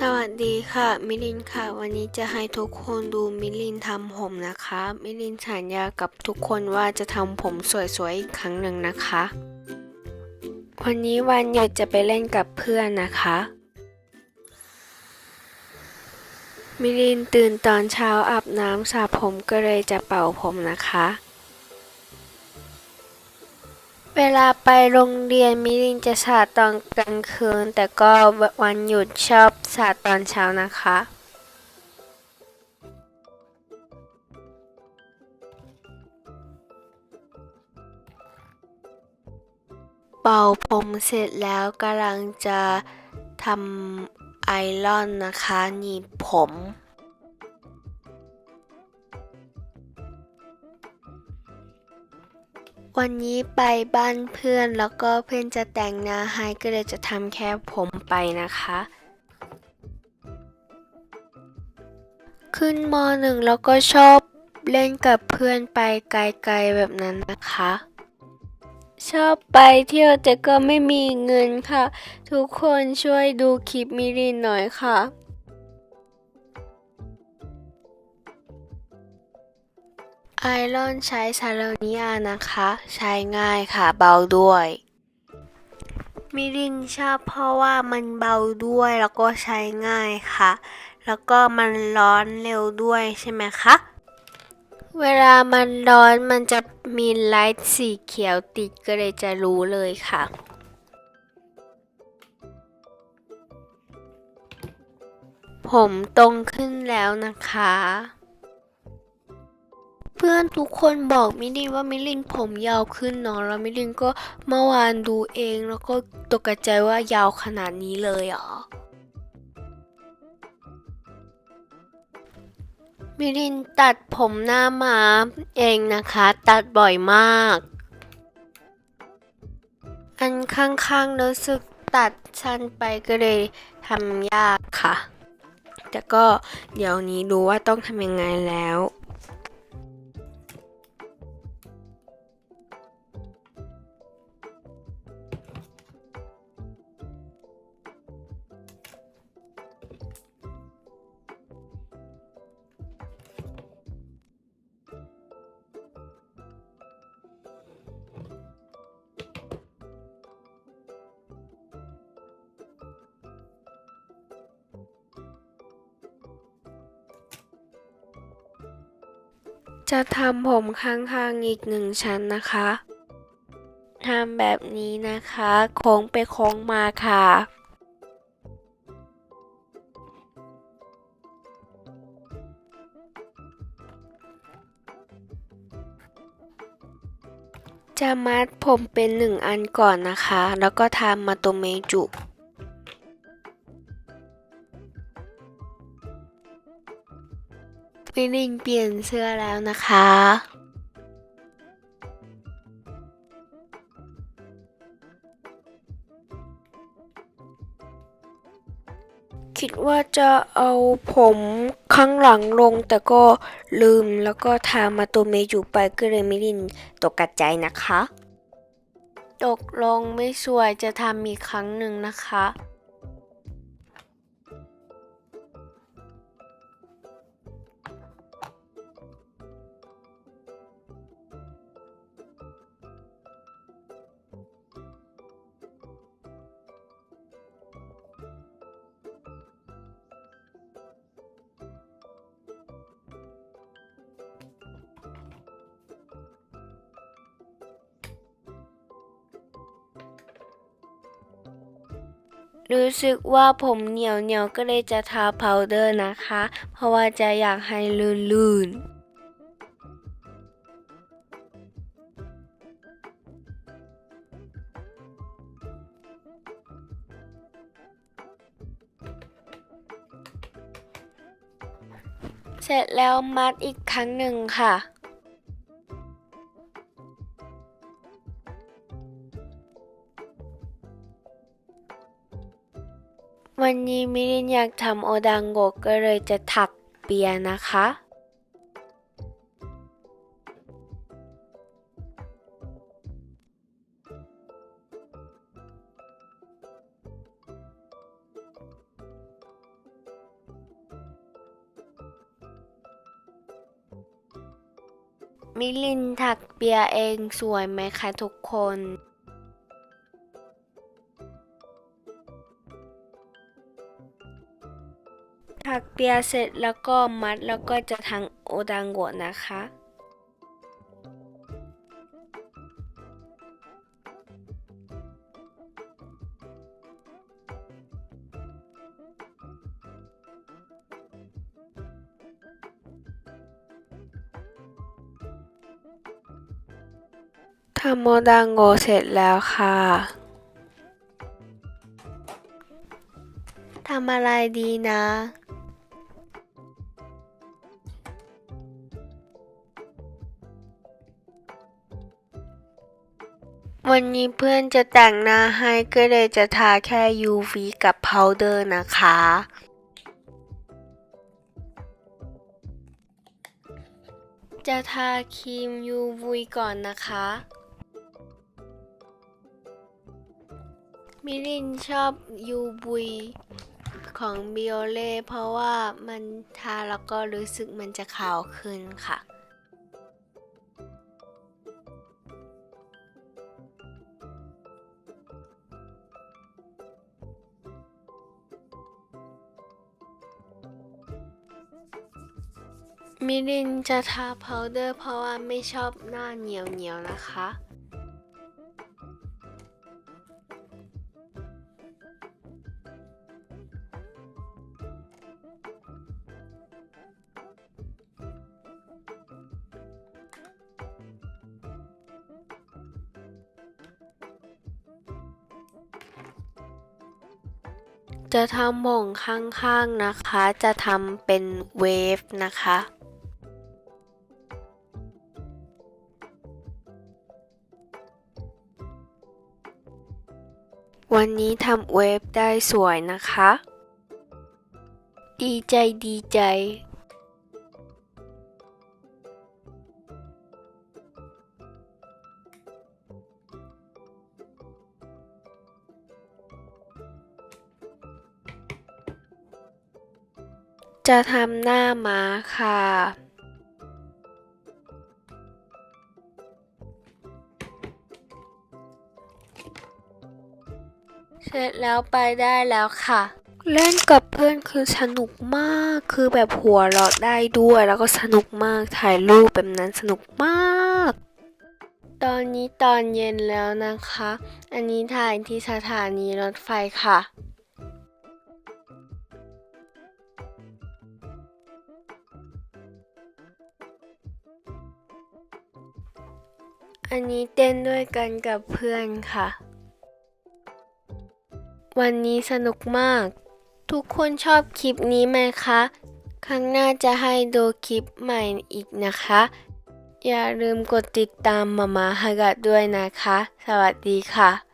สวัสดีค่ะ มิลินค่ะ วันนี้จะให้ทุกคนดูมิลินทำผมนะคะ มิลินสัญญากับทุกคนว่าจะทำผมสวยๆอีกครั้งหนึ่งนะคะ วันนี้วันหยุดจะไปเล่นกับเพื่อนนะคะ มิลินตื่นตอนเช้าอาบน้ำสระผมก็เลยจะเป่าผมนะคะ เวลาไปโรงเรียนมิลินจะสระตอนกลางคืน แต่ก็วันหยุดชอบสระตอนเช้านะคะ เป่าผมเสร็จแล้วกำลังจะทำไอรอนนะคะหนีบผม วันนี้ไปบ้านเพื่อนแล้วก็เพื่อนจะแต่งหน้าให้ก็เลยจะทำแค่ผมไปนะคะ ขึ้นมหนึ่งแล้วก็ชอบเล่นกับเพื่อนไปไกลๆแบบนั้นนะคะ ชอบไปเที่ยวแต่ก็ไม่มีเงินค่ะ ทุกคนช่วยดูคลิปมิรินหน่อยค่ะ ไอรอนใช้ซาโลเนียนะคะ ใช้ง่ายค่ะเบาด้วย มิรินชอบเพราะว่ามันเบาด้วยแล้วก็ใช้ง่ายค่ะ แล้วก็มันร้อนเร็วด้วยใช่ไหมคะ เวลามันร้อนมันจะมีไลท์สีเขียวติดก็เลยจะรู้เลยค่ะผมตรงขึ้นแล้วนะคะ พื่อนทุกคนบอกมิลินว่ามิลินผมยาวขึ้นเนาะแล้วมิลินก็เมื่อวานดูเองแล้วก็ตกใจว่ายาวขนาดนี้เลยเหรอมิลินตัดผมหน้ามาเองนะคะ ตัดบ่อยมาก อันข้างๆรู้สึกตัดสั้นไปก็เลยทำยากค่ะ แต่ก็เดี๋ยวนี้รู้ว่าต้องทำยังไงแล้ว จะทำผมข้างๆอีกหนึ่งชั้นนะคะทำแบบนี้นะคะ โค้งไปโค้งมาค่ะ จะมัดผมเป็นหนึ่งอันก่อนนะคะ แล้วก็ทำมาโตเมจุ มิลินเปลี่ยนเสื้อแล้วนะคะ คิดว่าจะเอาผมข้างหลังลงแต่ก็ลืมแล้วก็ทามาโตเมจุไปก็เลยมิลินตกกระใจนะคะ ตกลงไม่สวยจะทำอีกครั้งหนึ่งนะคะ รู้สึกว่าผมเหนียวเหนียวก็เลยจะทาพาวเดอร์นะคะ เพราะว่าจะอยากให้ลื่นๆเสร็จแล้วมัดอีกครั้งหนึ่งค่ะ วันนี้มิรินอยากทำโอดังโกก็เลยจะถักเปียนะคะ มิลินถักเปียเองสวยไหมคะทุกคน ถักเปียเสร็จแล้วก็มัดแล้วก็จะทางโอดังโกะนะคะ ทำโมดังโกเสร็จแล้วค่ะทำอะไรดีนะ วันนี้เพื่อนจะแต่งหน้าให้ก็เลยจะทาแค่ UV กับ powder นะคะ จะทาครีม UV ก่อนนะคะ มิลินชอบ UV ของ b i o l e เพราะว่ามันทาแล้วก็รู้สึกมันจะขาวขึ้นค่ะ มิลินจะทาพาวเดอร์เพราะว่าไม่ชอบหน้าเหนียวเหนียวนะคะ จะทำหม่งข้างๆนะคะ จะทำเป็นเวฟนะคะ วันนี้ทำเวฟได้สวยนะคะ ดีใจดีใจ จะทำหน้าม้าค่ะ เสร็จแล้วไปได้แล้วค่ะ เล่นกับเพื่อนคือสนุกมากคือแบบหัวเราะได้ด้วย แล้วก็สนุกมากถ่ายรูปแบบนั้นสนุกมาก ตอนนี้ตอนเย็นแล้วนะคะ อันนี้ถ่ายที่สถานีรถไฟค่ะอันนี้เต้นด้วยกันกับเพื่อนค่ะ วันนี้สนุกมาก ทุกคนชอบคลิปนี้ไหมคะ ครั้งหน้าจะให้ดูคลิปใหม่อีกนะคะ อย่าลืมกดติดตามมามาฮากะด้วยนะคะ สวัสดีค่ะ